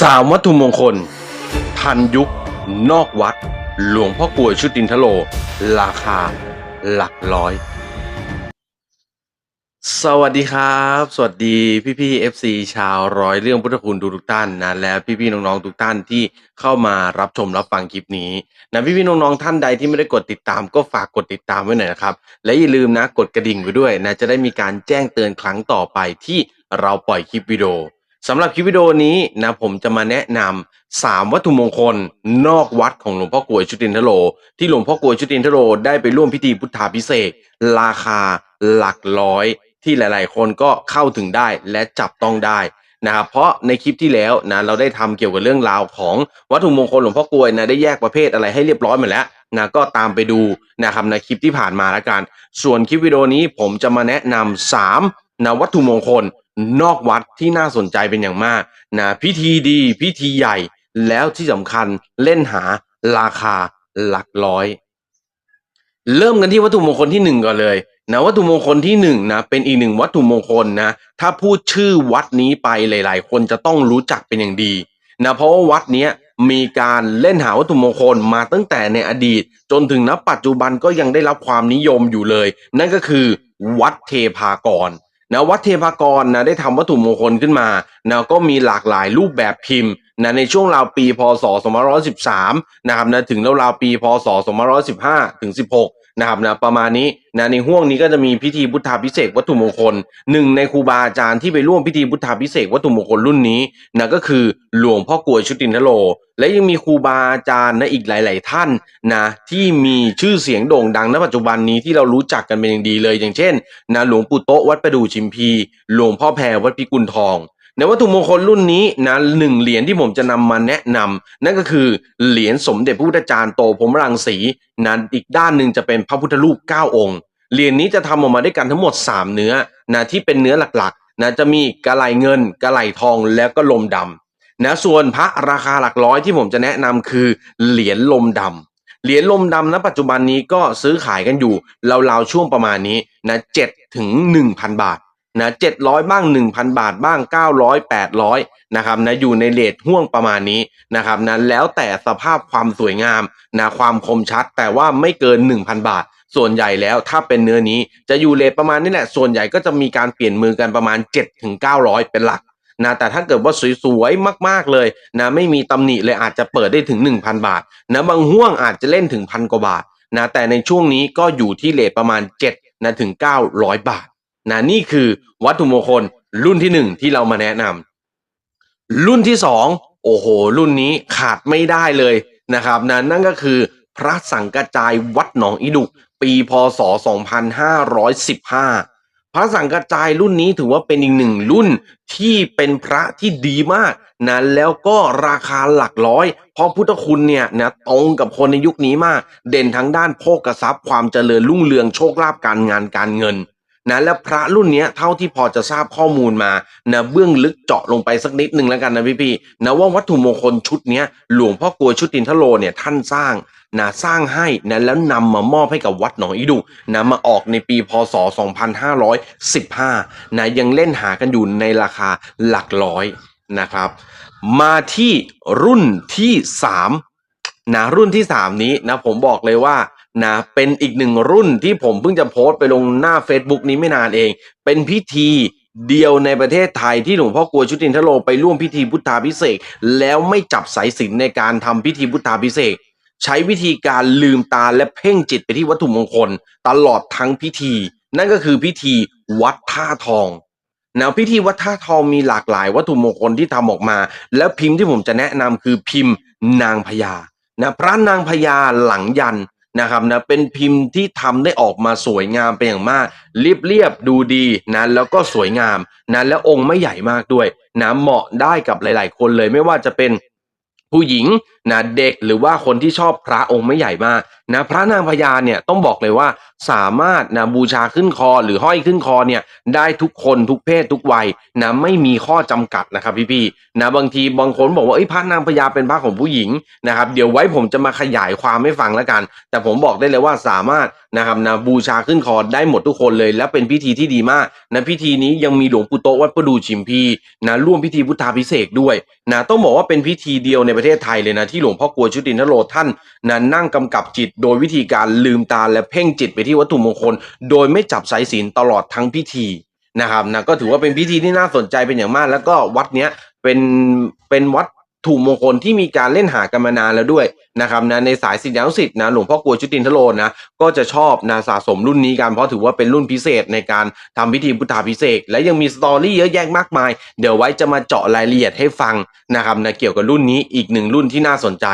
สามวัตถุมงคล ทันยุคนอกวัด หลวงพ่อกลวยชุตินทโล ราคาหลักร้อย สวัสดีครับ สวัสดีพี่พี่เอฟซีชาวร้อยเรื่องพุทธคุณทุกท่านนะและพี่พี่น้องๆทุกท่านที่เข้ามารับชมรับฟังคลิปนี้นะพี่พี่น้องๆท่านใดที่ไม่ได้กดติดตาม ก็ฝากกดติดตามไว้หน่อยนะครับ และอย่าลืมนะกดกระดิ่งไว้ด้วยนะจะได้มีการแจ้งเตือนครั้งต่อไปที่เราปล่อยคลิปวิดีโอ สำหรับคลิปวิดีโอนี้นะผมจะมาแนะนำสามวัตถุมงคล นอกวัดของหลวงพ่อกลวยชุตินทโลที่หลวงพ่อกลวยชุตินทโลได้ไปร่วมพิธีพุทธาพิเศษราคาหลักร้อย ที่หลายๆ คนก็เข้าถึงได้และจับต้องได้นะครับเพราะในคลิปที่แล้วนะเราได้ทำเกี่ยวกับเรื่องราวของวัตถุมงคลหลวงพ่อกลวยนะได้แยกประเภทอะไรให้เรียบร้อยหมดแล้วนะก็ตามไปดูนะครับในคลิปที่ผ่านมาแล้วกัน ส่วนคลิปวิดีโอนี้ผมจะมาแนะนำสามนะวัตถุมงคล นอกวัดที่น่าสนใจเป็นอย่างมากนะพิธีดีพิธีใหญ่แล้วที่สำคัญเล่นหาราคาหลักร้อย เริ่มกันที่วัตถุมงคลที่หนึ่งก่อนเลยนะวัตถุมงคลที่หนึ่งนะเป็นอีกหนึ่งวัตถุมงคลนะถ้าพูดชื่อวัดนี้ไปหลาย ๆ คนจะต้องรู้จักเป็นอย่างดีนะเพราะว่าวัดนี้มีการเล่นหาวัตถุมงคลมาตั้งแต่ในอดีต จนถึงณปัจจุบันก็ยังได้รับความนิยมอยู่เลย นั่นก็คือวัดเทพากร นะวัดเทพากรนะได้ทำวัตถุมงคลขึ้นมานะก็มีหลากหลายรูปแบบพิมพ์นะในช่วงราวปีพศ 2513 นะครับนะถึงราวๆปีพศ 2515 ถึง 16 นะครับนะประมาณนี้นะในห่วงนี้ก็จะมีพิธีพุทธาพิเศษวัตถุมงคลหนึ่งในครูบาอาจารย์ที่ไปร่วมพิธีพุทธาพิเศษวัตถุมงคลรุ่นนี้นะก็คือหลวงพ่อกลวยชุตินทโล และยังมีครูบาอาจารย์นะอีกหลาย ๆ ท่านนะที่มีชื่อเสียงโด่งดังณปัจจุบันนี้ที่เรารู้จักกันเป็นอย่างดีเลย อย่างเช่นนะหลวงปู่โตวัดประดู่ชิมพี หลวงพ่อแพรวัดพิกุลทอง ในวัตถุมงคลรุ่นนี้นะหนึ่งเหรียญที่ผมจะนำมาแนะนำนั่นก็คือเหรียญสมเด็จพระพุทธจารย์โตพรมรังสีนะอีกด้านหนึ่งจะเป็นพระพุทธรูปเก้าองค์ เหรียญนี้จะทำออกมาด้วยกันทั้งหมด 3 เนื้อนะที่เป็นเนื้อหลักๆนะจะมีกระไหลเงินกระไหลทองแล้วก็ลมดำนะส่วนพระราคาหลักร้อยที่ผมจะแนะนำคือเหรียญลมดำเหรียญลมดำณปัจจุบันนี้ก็ซื้อขายกันอยู่ราวๆช่วงประมาณนี้นะเจ็ดถึงหนึ่งพันบาท นะเจ็ดร้อยบ้างหนึ่งพันบาทบ้างเก้าร้อยแปดร้อยนะครับนะอยู่ในเลทห่วงประมาณนี้นะครับนะแล้วแต่สภาพความสวยงามนะความคมชัดแต่ว่าไม่เกินหนึ่งพันบาท ส่วนใหญ่แล้วถ้าเป็นเนื้อนี้จะอยู่เลทประมาณนี้แหละ ส่วนใหญ่ก็จะมีการเปลี่ยนมือกันประมาณ7จ็ดถึงเก้าร้อยเป็นหลักนะแต่ถ้าเกิดว่าสวยๆมากๆเลยนะไม่มีตำหนิเลยอาจจะเปิดได้ถึง 1,000 บาทนะบางห่วงอาจจะเล่นถึงพันกว่าบาทนะแต่ในช่วงนี้ก็อยู่ที่เลทประมาณ7นะถึง 900 บาท นะนี่คือวัตถุมงคลรุ่นที่หนึ่งที่เรามาแนะนำรุ่นที่สองโอ้โห รุ่นนี้ขาดไม่ได้เลยนะครับนะนั่นก็คือพระสังกระจายวัดหนองอีดุกปีพศ 2515 พระสังกระจายรุ่นนี้ถือว่าเป็นอีกหนึ่งรุ่นที่เป็นพระที่ดีมากนะแล้วก็ราคาหลักร้อย เพราะพุทธคุณเนี่ยนะตรงกับคนในยุคนี้มาก เด่นทั้งด้านโภคทรัพย์ความเจริญรุ่งเรืองโชคลาภการงานการเงิน นะและพระรุ่นเนี้ยเท่าที่พอจะทราบข้อมูลมานะเบื้องลึกเจาะลงไปสักนิดหนึ่งแล้วกันนะพี่พี่ๆนะว่าวัตถุมงคลชุดเนี้ยหลวงพ่อกลวยชุดตินทโลเนี่ยท่านสร้างนะสร้างให้นะแล้วนำมามอบให้กับวัดหนองอีดุนะมาออกในปีพศ 2515นะยังเล่นหากันอยู่ในราคาหลักร้อยนะครับ มาที่รุ่นที่สามนะรุ่นที่สามนี้นะผมบอกเลยว่า นะเป็นอีกหนึ่งรุ่นที่ผมเพิ่งจะโพสต์ไปลงหน้า Facebook นี้ไม่นานเอง เป็นพิธีเดียวในประเทศไทยที่หลวงพ่อกลวชุตินทโลไปร่วมพิธีพุทธาพิเศษแล้วไม่จับสายสินในการทำพิธีพุทธาพิเศษใช้วิธีการลืมตาและเพ่งจิตไปที่วัตถุมงคล ตลอดทั้งพิธี นั่นก็คือพิธีวัดท่าทองแนวพิธีวัดท่าทองมีหลากหลายวัตถุมงคลที่ทำออกมา แล้วพิมพ์ที่ผมจะแนะนำคือพิมพ์นางพญานะพระนางพญาหลังยัน นะครับนะเป็นพิมพ์ที่ทำได้ออกมาสวยงามเป็นอย่างมากเรียบเรียบๆดูดีนะแล้วก็สวยงามนะแล้วองค์ไม่ใหญ่มากด้วยนะเหมาะได้กับหลาย ๆ คนเลยไม่ว่าจะเป็นผู้หญิงนะเด็กหรือว่าคนที่ชอบพระองค์ไม่ใหญ่มาก นะพระนางพญาเนี่ยต้องบอกเลยว่าสามารถนะบูชาขึ้นคอหรือห้อยขึ้นคอเนี่ยได้ทุกคนทุกเพศทุกวัยนะไม่มีข้อจำกัดนะครับพี่ๆนะบางทีบางคนบอกว่าเอ้พระนางพญาเป็นพระของผู้หญิงนะครับเดี๋ยวไว้ผมจะมาขยายความให้ฟังแล้วกัน แต่ผมบอกได้เลยว่าสามารถนะครับนะบูชาขึ้นคอได้หมดทุกคนเลย และเป็นพิธีที่ดีมากนะพิธีนี้ยังมีหลวงปู่โตวัดประดูชิมพีนะร่วมพิธีพุทธาพิเศษด้วยนะต้องบอกว่าเป็นพิธีเดียวในประเทศไทยเลยนะที่หลวงพ่อกลัวชุตินทโรท่านนะนั่งกำกับจิตโดยวิธีการลืมตาและเพ่งจิตไปที่วัตถุมงคล โดยไม่จับสายศีลตลอดทั้งพิธีนะครับนะก็ถือว่าเป็นพิธีที่น่าสนใจเป็นอย่างมาก แล้วก็วัดเนี้ยเป็นเป็นวัดถูกมงคลที่มีการเล่นหากันมานานแล้วด้วยนะครับนะในสายศิษยานุศิษย์นะหลวงพ่อกลัวชุตินทโรนะก็จะชอบนะสะสมรุ่นนี้กันเพราะถือว่าเป็นรุ่นพิเศษในการทำพิธีพุทธาพิเศษ และยังมีสตอรี่เยอะแยะมากมาย เดี๋ยวไว้จะมาเจาะรายละเอียดให้ฟังนะครับนะเกี่ยวกับรุ่นนี้อีกหนึ่งรุ่นที่น่าสนใจ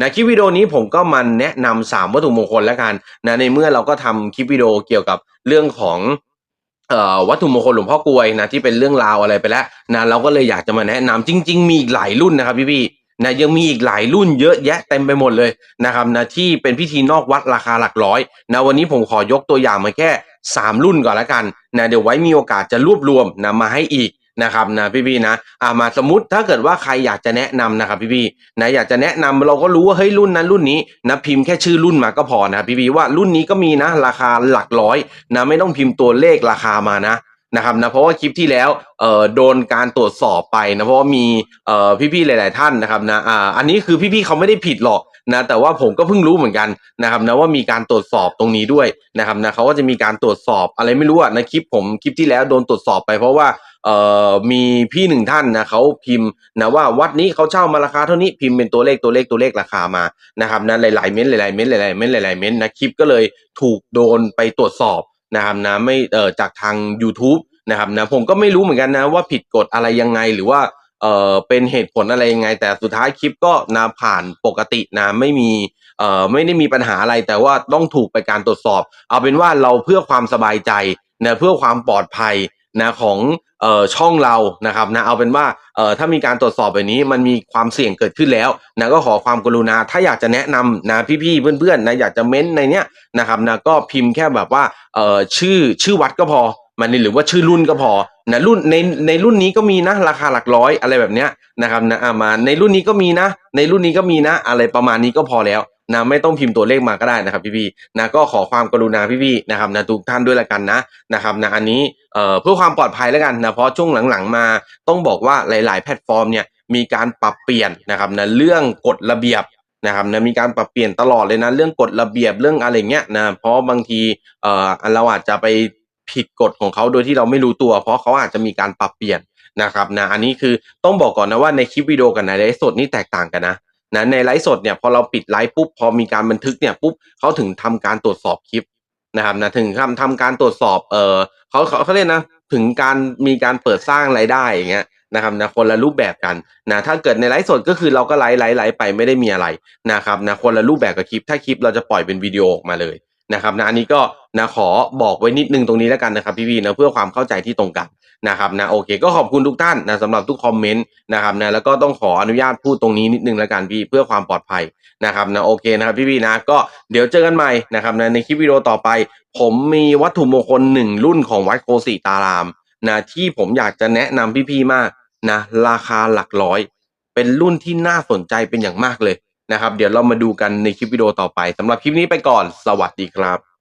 นะคลิปวิดีโอนี้ผมก็มาแนะนำสามวัตถุมงคลแล้วกันนะในเมื่อเราก็ทำคลิปวิดีโอเกี่ยวกับเรื่องของวัตถุมงคลหลวงพ่อกลวยนะที่เป็นเรื่องราวอะไรไปแล้วนะเราก็เลยอยากจะมาแนะนำจริง ๆ มีอีกหลายรุ่นนะครับพี่ๆนะยังมีอีกหลายรุ่นเยอะแยะเต็มไปหมดเลยนะครับนะที่เป็นพิธีนอกวัดราคาหลักร้อยนะวันนี้ผมขอยกตัวอย่างมาแค่ 3 รุ่นก่อนละกันนะเดี๋ยวไว้มีโอกาสจะรวบรวมนะมาให้อีก นะครับนะพี่ๆนะอ่ามาสมมติถ้าเกิดว่าใครอยากจะแนะนำนะครับพี่ๆนะอยากจะแนะนำเราก็รู้ว่าเฮ้ยรุ่นนั้นรุ่นนี้นะพิมพ์แค่ชื่อรุ่นมาก็พอนะพี่ๆว่ารุ่นนี้ก็มีนะราคาหลักร้อยนะไม่ต้องพิมพ์ตัวเลขราคามานะนะครับนะเพราะว่าคลิปที่แล้วเอ่อโดนการตรวจสอบไปนะเพราะว่ามีเอ่อพี่ๆหลาย ๆ ท่านนะครับนะอ่าอันนี้คือพี่ๆเขาไม่ได้ผิดหรอกนะแต่ว่าผมก็เพิ่งรู้เหมือนกันนะครับนะว่ามีการตรวจสอบตรงนี้ด้วยนะครับนะเขาก็จะมีการตรวจสอบอะไรไม่รู้อะนะคลิปผมคลิปที่แล้วโดนตรวจสอบไปเพราะว่า เอ่อมีพี่หนึ่งท่านนะเขาพิมพ์นะว่าวัดนี้เขาเช่ามาราคาเท่านี้พิมพ์เป็นตัวเลขตัวเลขตัวเลขราคามานะครับนะหลายๆเม้นหลายๆเม้นต์หลายๆเม้นหลายๆเม้นต์นะคลิปก็เลยถูกโดนไปตรวจสอบนะครับนะไม่เอ่อจากทาง YouTube นะครับนะผมก็ไม่รู้เหมือนกันนะว่าผิดกฎอะไรยังไงหรือว่าเอ่อเป็นเหตุผลอะไรยังไง แต่สุดท้ายคลิปก็นะผ่านปกตินะไม่มีเอ่อไม่ได้มีปัญหาอะไรแต่ว่าต้องถูกไปการตรวจสอบ เอาเป็นว่าเราเพื่อความสบายใจนะเพื่อความปลอดภัยนะของ เอ่อช่องเรานะครับนะเอาเป็นว่าเอ่อถ้ามีการตรวจสอบแบบนี้มันมีความเสี่ยงเกิดขึ้นแล้วนะก็ขอความกรุณาถ้าอยากจะแนะนำนะพี่ๆเพื่อนๆนะอยากจะเม้นในเนี้ยนะครับนะก็พิมพ์แค่แบบว่าเอ่อชื่อชื่อวัดก็พอมันนี่หรือว่าชื่อรุ่นก็พอนะรุ่นในในรุ่นนี้ก็มีนะราคาหลักร้อยอะไรแบบเนี้ยนะครับนะอ่ามาในรุ่นนี้ก็มีนะ ในรุ่นนี้ก็มีนะ อะไรประมาณนี้ก็พอแล้ว นะไม่ต้องพิมพ์ตัวเลขมาก็ได้นะครับพี่ๆนะก็ขอความกรุณาพี่ๆนะครับนะทุกท่านด้วยละกันนะนะครับนะอันนี้เอ่อเพื่อความปลอดภัยแล้วกันนะเพราะช่วงหลังๆ มาต้องบอกว่าหลาย ๆ แพลตฟอร์มเนี่ยมีการปรับเปลี่ยนนะครับนะเรื่องกฎระเบียบนะครับนะมีการปรับเปลี่ยนตลอดเลยนะเรื่องกฎระเบียบเรื่องอะไรเงี้ยนะเพราะบางทีเอ่อเราอาจจะไปผิดกฎของเขาโดยที่เราไม่รู้ตัว เพราะเขาอาจจะมีการปรับเปลี่ยนนะครับนะอันนี้คือต้องบอกก่อนนะว่าในคลิปวิดีโอกับในไลฟ์สดนี่แตกต่างกันนะ นะในไลฟ์สดเนี่ยพอเราปิดไลฟ์ปุ๊บพอมีการบันทึกเนี่ยปุ๊บเขาถึงทำการตรวจสอบคลิปนะครับนะถึงทำทำการตรวจสอบเออเขาเขาเขาเรียกนะถึงการมีการเปิดสร้างรายได้อย่างเงี้ยนะครับนะคนละรูปแบบกันนะถ้าเกิดในไลฟ์สดก็คือเราก็ไลฟ์ไลฟ์ไลฟ์ไปไม่ได้มีอะไรนะครับนะคนละรูปแบบกับคลิปถ้าคลิปเราจะปล่อยเป็นวิดีโอออกมาเลย นะครับนะอันนี้ก็นะขอบอกไว้นิดนึงตรงนี้แล้วกันนะครับพี่ๆนะเพื่อความเข้าใจที่ตรงกันนะครับนะโอเค ก็ขอบคุณทุกท่านนะสำหรับทุกคอมเมนต์นะครับนะแล้วก็ต้องขออนุญาตพูดตรงนี้นิดนึงแล้วกันพี่เพื่อความปลอดภัยนะครับนะโอเคนะครับพี่ๆนะก็เดี๋ยวเจอกันใหม่นะครับนะในคลิปวิดีโอต่อไป ผมมีวัตถุมงคลหนึ่งรุ่นของวัดโกสิตารามนะที่ผมอยากจะแนะนำพี่ๆมากนะราคาหลักร้อย เป็นรุ่นที่น่าสนใจเป็นอย่างมากเลย นะครับ เดี๋ยวเรามาดูกันในคลิปวิดีโอต่อไปสำหรับคลิปนี้ไปก่อน สวัสดีครับ